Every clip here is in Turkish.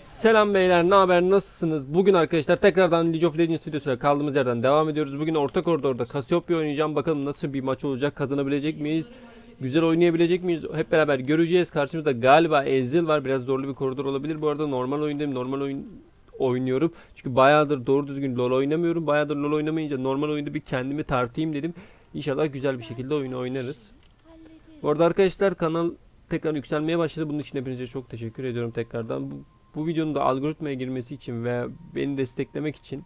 Selam beyler, ne haber, nasılsınız? Bugün arkadaşlar tekrardan League of Legends videosuyla kaldığımız yerden devam ediyoruz. Bugün orta koridorda Cassiopeia oynayacağım. Bakalım nasıl bir maç olacak, kazanabilecek miyiz? Güzel oynayabilecek miyiz? Hep beraber göreceğiz. Karşımızda galiba Ezreal var. Biraz zorlu bir koridor olabilir. Bu arada normal oyundayım. Normal oyun oynuyorum. Çünkü bayağıdır doğru düzgün LoL oynamıyorum. Bayağıdır LoL oynamayınca normal oyunda bir kendimi tartayım dedim. İnşallah güzel bir şekilde oyunu oynarız. Bu arada arkadaşlar kanal tekrar yükselmeye başladı. Bunun için hepinize çok teşekkür ediyorum tekrardan. Bu, bu videonun da algoritmaya girmesi için ve beni desteklemek için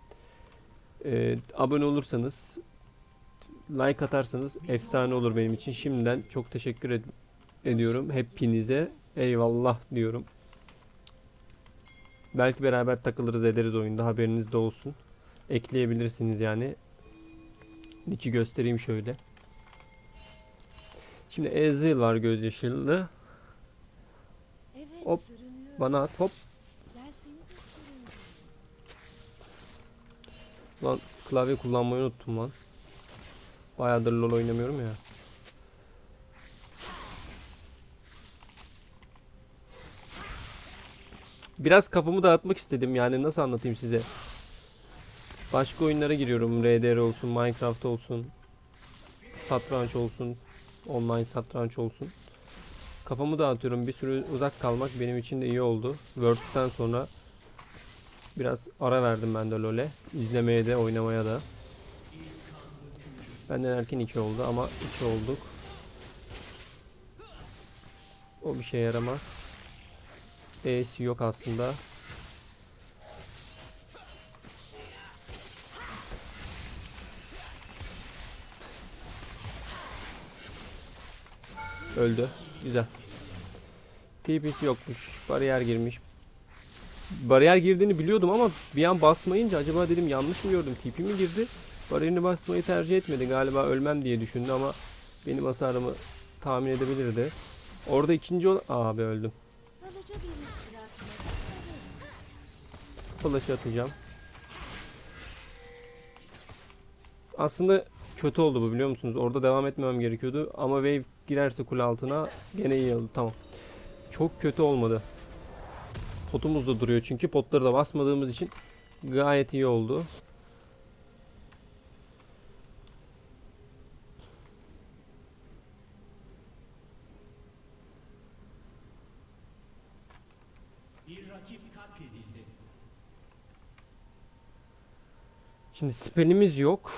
e, abone olursanız like atarsanız efsane olur benim için. Şimdiden çok teşekkür ed- ediyorum hepinize. Eyvallah diyorum. Belki beraber takılırız ederiz oyunda haberiniz de olsun. Ekleyebilirsiniz yani. Nick'i göstereyim şöyle. Şimdi Ezreal var gözyaşlı. Evet Hop. Bana at hop. Gel seni de sürün. Lan klavye kullanmayı unuttum lan. Bayağıdır LoL oynamıyorum ya. Biraz kafamı dağıtmak istedim yani nasıl anlatayım size. Başka oyunlara giriyorum. RDR olsun, Minecraft olsun. Satranç olsun. Online satranç olsun. Kafamı dağıtıyorum. Bir süre uzak kalmak benim için de iyi oldu. Worlds'ten sonra Biraz ara verdim ben de LoL'e. İzlemeye de oynamaya da. Benden erken 2 oldu ama 2 olduk. O bir şey yaramaz. E'si yok aslında. Öldü. Güzel. TP'si yokmuş. Bariyer girmiş. Bariyer girdiğini biliyordum ama bir an basmayınca acaba dedim yanlış mı gördüm? TP mi girdi? Bariyerini basmayı tercih etmedi. Galiba ölmem diye düşündü ama benim hasarımı tahmin edebilirdi. Orada ikinci ol... Abi öldüm. Flash atacağım. Aslında kötü oldu bu biliyor musunuz? Orada devam etmemem gerekiyordu. Ama wave girerse kule altına gene iyi oldu. Tamam. Çok kötü olmadı. Potumuz da duruyor çünkü potları da basmadığımız için gayet iyi oldu. Şimdi spellimiz yok.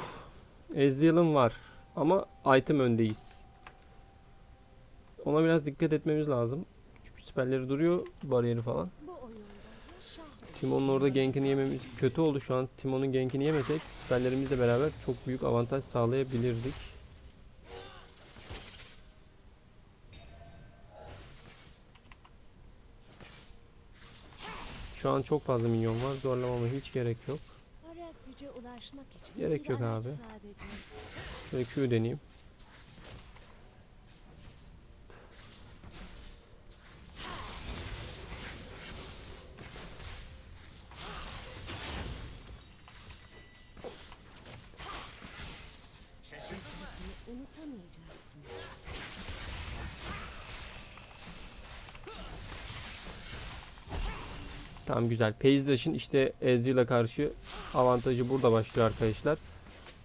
Ezreal'ın var. Ama item öndeyiz. Ona biraz dikkat etmemiz lazım. Çünkü spellleri duruyor. Bariyeri falan. Timon'un orada gankini yememiz kötü oldu şu an. Timon'un gankini yemesek spellerimizle beraber çok büyük avantaj sağlayabilirdik. Şu an çok fazla minyon var. Zorlamama hiç gerek yok. Gerek yok abi. Şöyle Q deneyeyim. Tamam güzel. Peyzdaş'ın işte Ezreal'a karşı avantajı burada başlıyor arkadaşlar.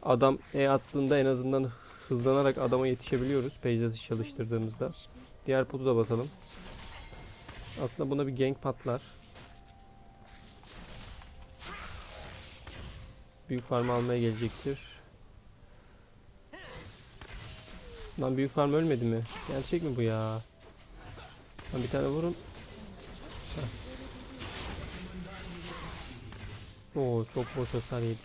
Adam E attığında en azından hızlanarak adama yetişebiliyoruz Peyzdaş'ı çalıştırdığımızda. Diğer potu da basalım. Aslında buna bir gank patlar. Büyük farm almaya gelecektir. Lan büyük farm ölmedi mi? Gerçek mi bu ya? Lan bir tane vurun. Oo çok boş hasar yedik.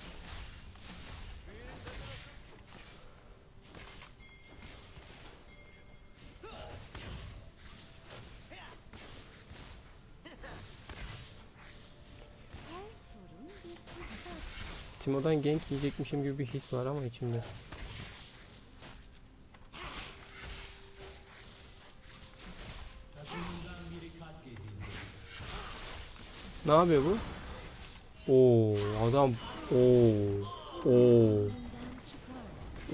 Timo'dan gank yiyecekmişim gibi bir his var ama içimde. Ne yapıyor bu? Oo adam oo oo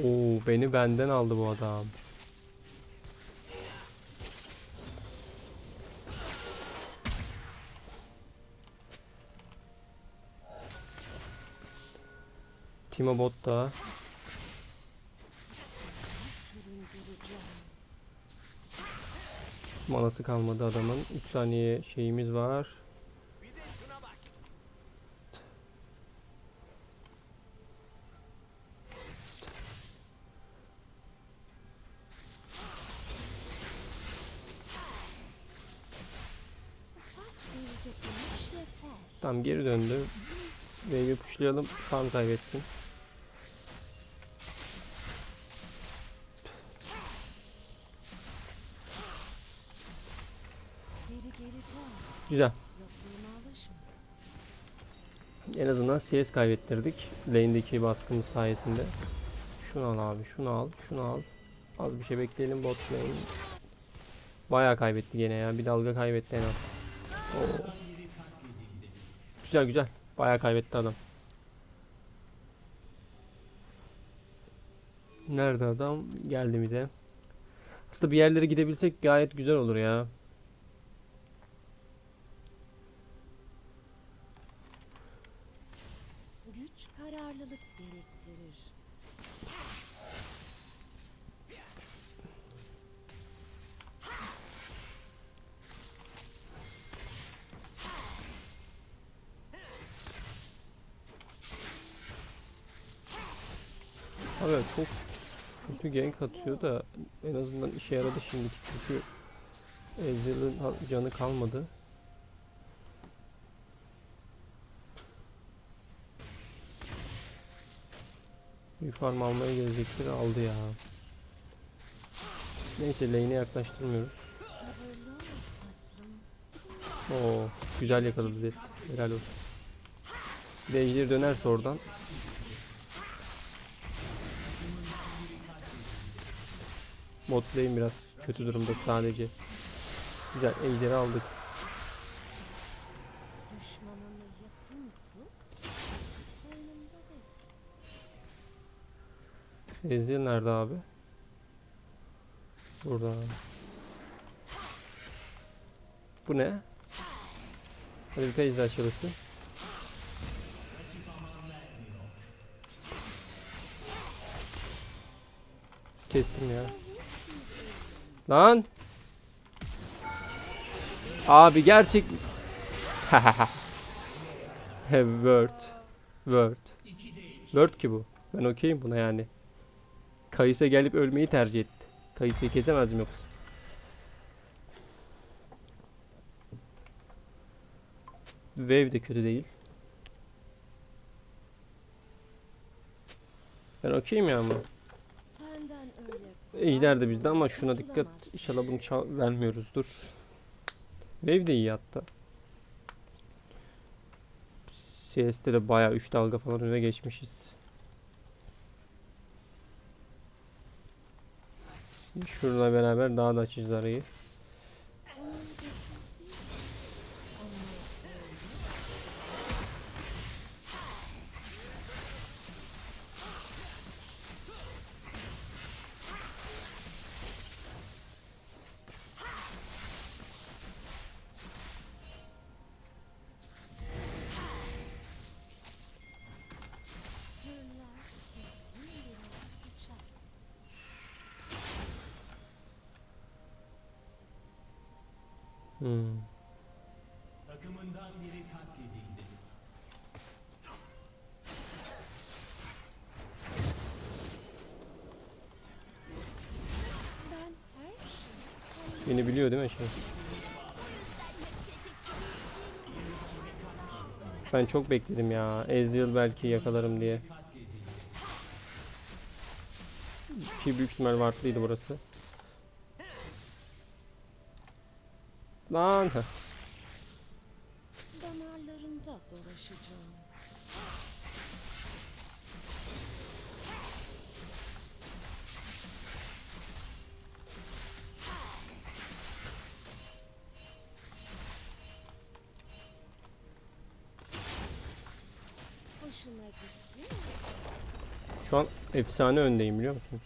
oo beni benden aldı bu adam. Timo bot da. Manası kalmadı adamın. 3 saniye şeyimiz var. Tam geri döndü. Wave'i pushlayalım. Farm geleceğim. Güzel. En azından CS kaybettirdik. Lane'deki baskımız sayesinde. Şunu al abi, şunu al, şunu al. Az bir şey bekleyelim bot lane. Bayağı kaybetti gene ya. Bir dalga kaybetti en az. Oo. Güzel güzel. Bayağı kaybetti adam. Nerede adam? Geldi mi de? Aslında bir yerlere gidebilsek gayet güzel olur ya. Güç kararlılık gerektirir. Abi çok kötü gank atıyor da en azından işe yaradı şimdiki çünkü Ezreal'ın canı kalmadı. Büyük farm almaya gelecektir aldı ya. Neyse lane'e yaklaştırmıyoruz. Oo güzel yakaladı Zed. Helal olsun. Bir dönerse oradan. Bot lane biraz kötü durumda sadece. Güzel ejderi aldık. Ezreal nerede abi? Burada. Bu ne? Harika ejder çalısı. Kestim ya. Lan! Abi gerçek... Word. Word. Word ki bu. Ben okeyim buna yani. Kayısa gelip ölmeyi tercih etti. Kayısayı kesemezdim yoksa. Wave de kötü değil. Ben okeyim ya ama. Ejder de bizde ama şuna dikkat. İnşallah bunu vermiyoruzdur. Wave de iyi hatta. CS'de de bayağı 3 dalga falan öne geçmişiz. Şurada beraber daha da açacağız arayı. Takımından biri katledildi. Ben her şeyi Beni biliyor değil mi şey? Ben çok bekledim ya. Ezreal belki yakalarım diye. Ki büyük ihtimal Ward'lıydı burası. Lan. Şu an efsane öndeyim biliyor musunuz?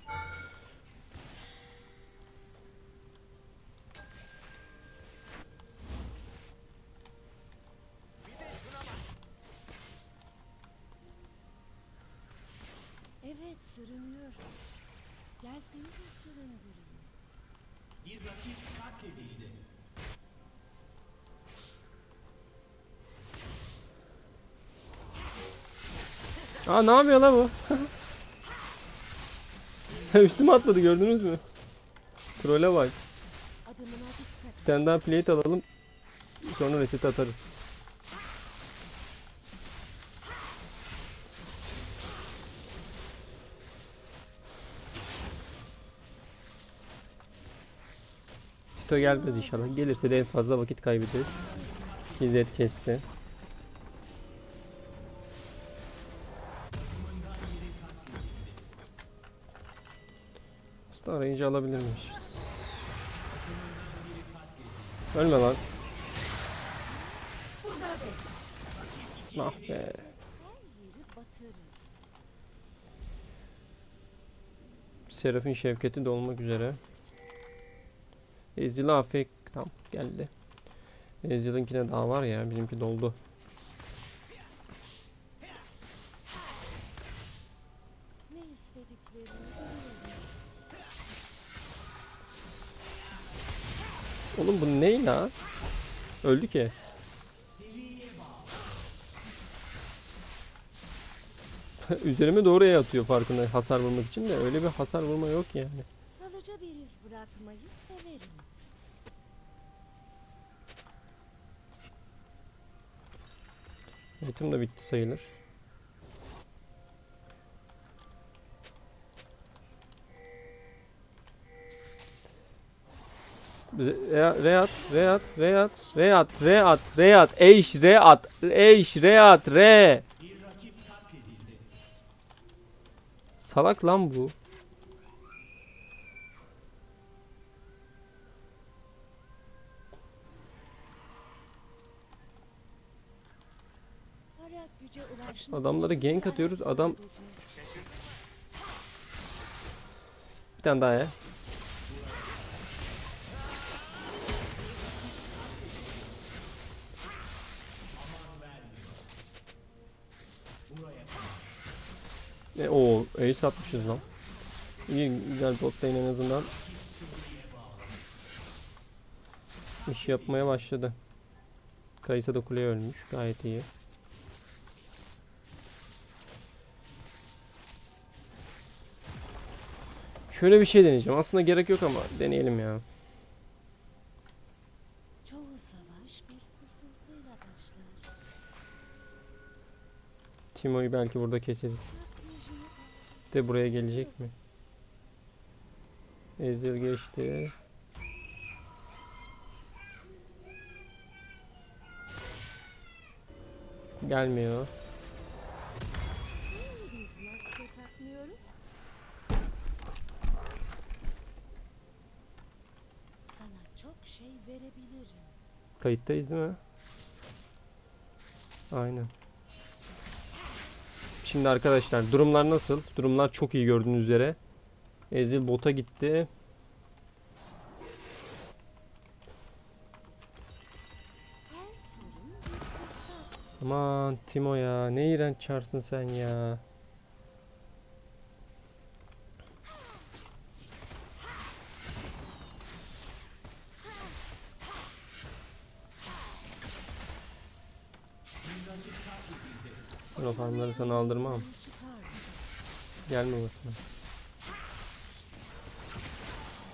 Ne yapıyor la bu? Üstüme atladı gördünüz mü? Trole bak. Bir tane daha plate alalım. Sonra reset atarız. Tito gelmez inşallah. Gelirse de en fazla vakit kaybederiz. İzzet kesti. Aslında arayıcı alabilirmiş. Ölme lan. Ah be. Seraf'in şevketi dolmak üzere. Ezil'i afek tam geldi. Ezil'inkine daha var ya bizimki doldu. La? Öldü ki. Üzerime doğru E atıyor farkında hasar vurmak için de öyle bir hasar vurma yok yani. Kalıcı bir iz bırakmayı severim. Eğitim de bitti sayılır. Re- Reat, Reat, Reat, Reat, Reat, Reat, Eş, Reat, Eş, Reat, Re. Salak lan bu. İçin gank atıyoruz, adam-. Bir tane daha ya. E, o ace atmışız lan. İyi güzel bot lane en azından. İş yapmaya başladı. Kayısa da kuleye ölmüş. Gayet iyi. Şöyle bir şey deneyeceğim. Aslında gerek yok ama deneyelim ya. Timo'yu belki burada keseriz. De buraya gelecek mi? Ezreal geçti. Gelmiyor. Şey. Kayıttayız değil mi? Aynen. Şimdi arkadaşlar durumlar nasıl? Durumlar çok iyi gördüğünüz üzere. Ezil bota gitti. Aman Timo ya ne iğrenç çarsın sen ya. Ben o farmları sana aldırmam. Gelme başına.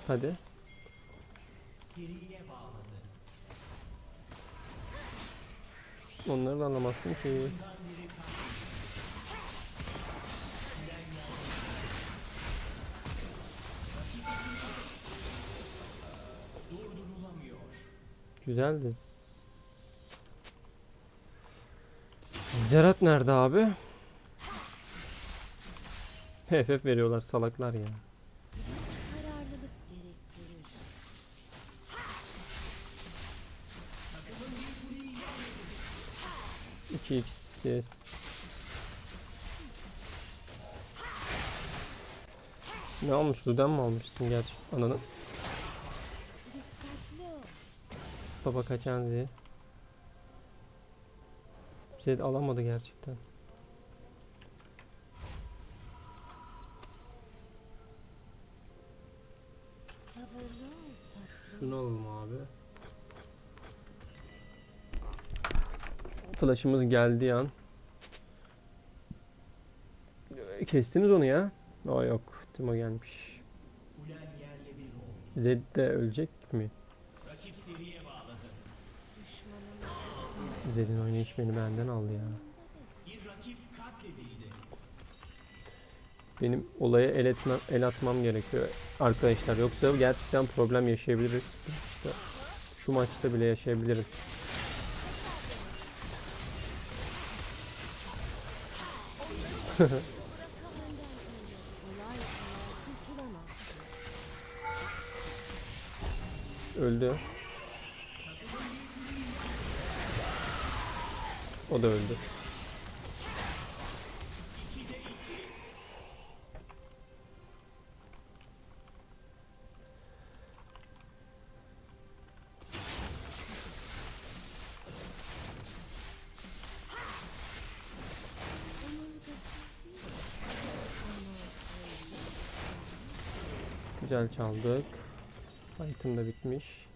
Hadi. Onları da anlamazsın ki. Güzeldi. Zerat nerede abi? FF veriyorlar salaklar ya. Gerektirir. 2x yes. Ne almış? Luden mi almışsın gerçi? Ananı. Dikkatli ol. Baba bize de alamadı gerçekten. Şunu alalım abi. Flash'ımız geldiği an. Kestiniz onu ya. Aa yok. Timo gelmiş. Zed de ölecek mi? Zed'in oynayış beni benden aldı ya. Benim olaya el, etmem, el atmam gerekiyor arkadaşlar. Yoksa gerçekten problem yaşayabiliriz. İşte şu maçta bile yaşayabiliriz. Öldü. O da öldü. Güzel çaldık. Item da bitmiş.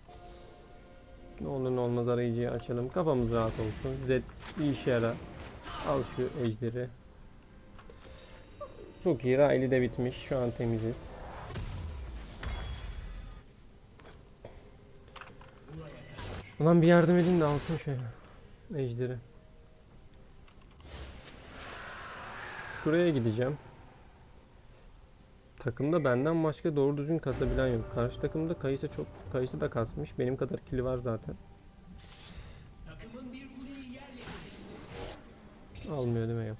Ne olmaz arayıcıyı açalım. Kafamız rahat olsun. Zed bir işe yarar. Al şu ejderi. Çok iyi. Riley de bitmiş. Şu an temiziz. Ulan bir yardım edin de alsın şu ejderi. Şuraya gideceğim. Takımda benden başka doğru düzgün kasabilen yok. Karşı takımda Kayısı çok Kayısı da kasmış. Benim kadar kili var zaten. Almıyor mi? Yok.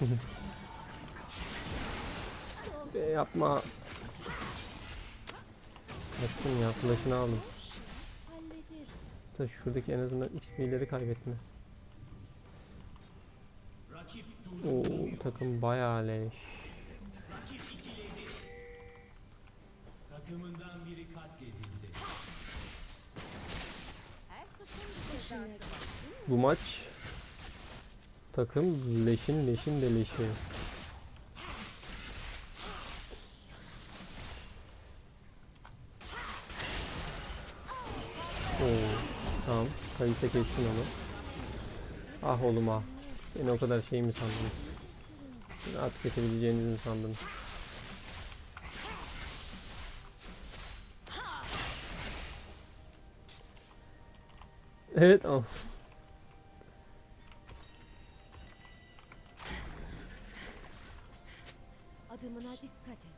Yapma. Kaçtım ya. Flash'ını aldım. Da şuradaki en azından XP'leri kaybetme. Oo takım bayağı leş. Takımından biri katledildi. Bu maç takım leşin leşin de leşi. Oo, tamam. Kayıta kestin onu. Ah oğlum ah. Seni o kadar şey mi sandın? Rahat kesebileceğinizi mi sandın? Evet al. Adımına dikkat et.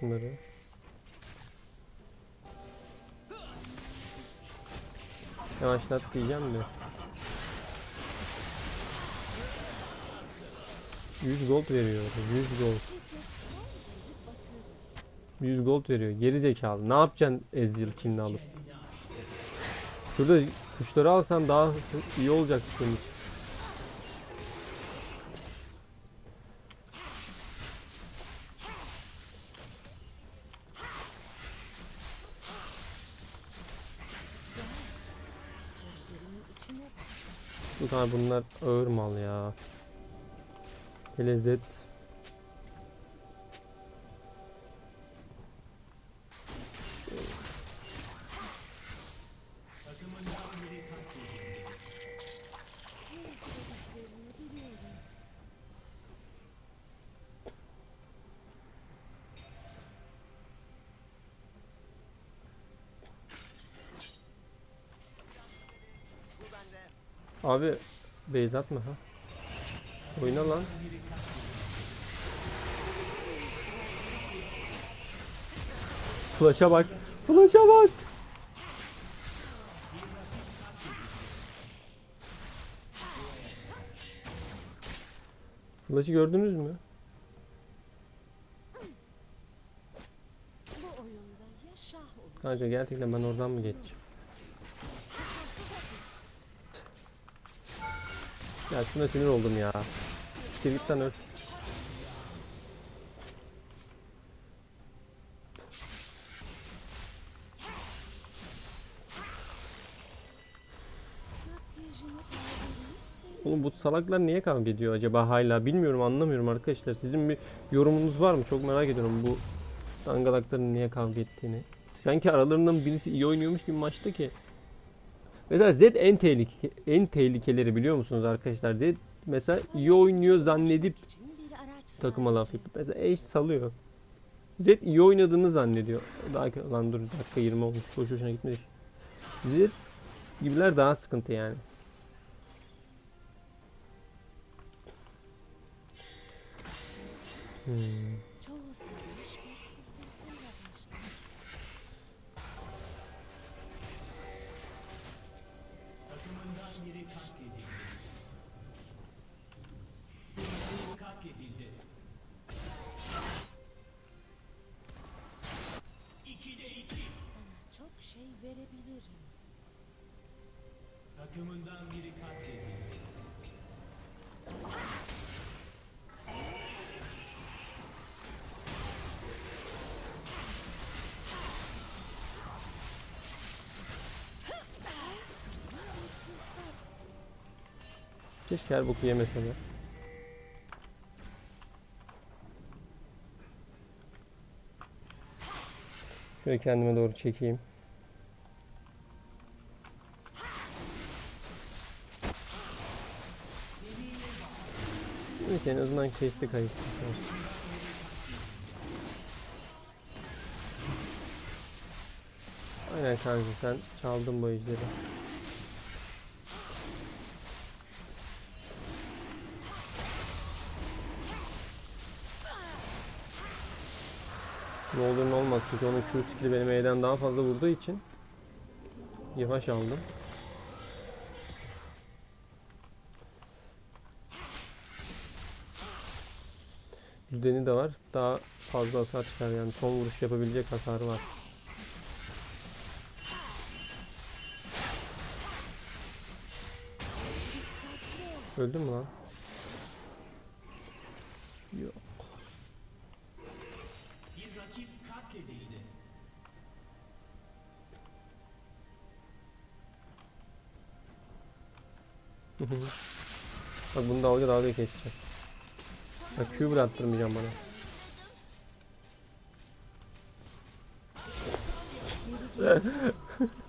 Şunları. Yavaşlat diyeceğim de. 100 gold veriyor. 100 gold. Şiddet herkesi batırır. 100 gold veriyor. Geri zekalı. Ne yapacaksın Ezreal killini alıp? Şurada kuşları alsan daha iyi olacak senin için. Gözlerimin içine bak. Kadar bunlar ağır mal ya. Hele Abi base atma ha. Oyna lan. Flash'a bak. Flash'a bak. Flash'ı gördünüz mü? Kanka gerçekten ben oradan mı geçeceğim? Ya şuna sinir oldum ya. Lan öl. Oğlum bu salaklar niye kavga ediyor acaba hala bilmiyorum anlamıyorum arkadaşlar. Sizin bir yorumunuz var mı? Çok merak ediyorum bu dangalakların niye kavga ettiğini. Sanki aralarından birisi iyi oynuyormuş gibi maçta ki. Mesela Z en tehlike en tehlikeleri biliyor musunuz arkadaşlar? Z mesela iyi oynuyor zannedip takıma laf yapıp mesela eş salıyor. Z iyi oynadığını zannediyor. Daha lan dur dakika 20 olmuş. Boş boşuna gitmedi. Z gibiler daha sıkıntı yani. Hmm. Keşke her boku yemese de. Şöyle kendime doğru çekeyim. Neyse en azından kestik ayıp. Aynen kanka sen çaldın bu ejderi. Ne olur ne olmaz çünkü onun Q skill'i benim E'den daha fazla vurduğu için yavaş aldım. Düzeni de var. Daha fazla hasar çıkar yani son vuruş yapabilecek hasarı var. Öldün mü lan? Yok. Bak bunu dalga dalga geçeceğim. Bak Q bile attırmayacağım bana. geri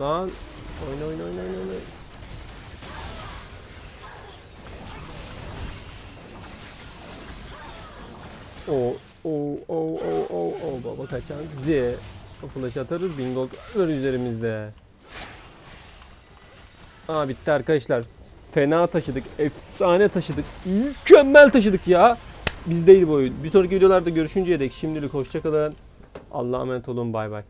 Lan oyna oyna oyna oyna. oyna. O o o o o o baba kaçan Z. O flash atarız bingo kalır üzerimizde. Aa bitti arkadaşlar. Fena taşıdık. Efsane taşıdık. Mükemmel taşıdık ya. Bizdeydi bu oyun. Bir sonraki videolarda görüşünceye dek şimdilik hoşçakalın. Allah'a emanet olun. Bay bay.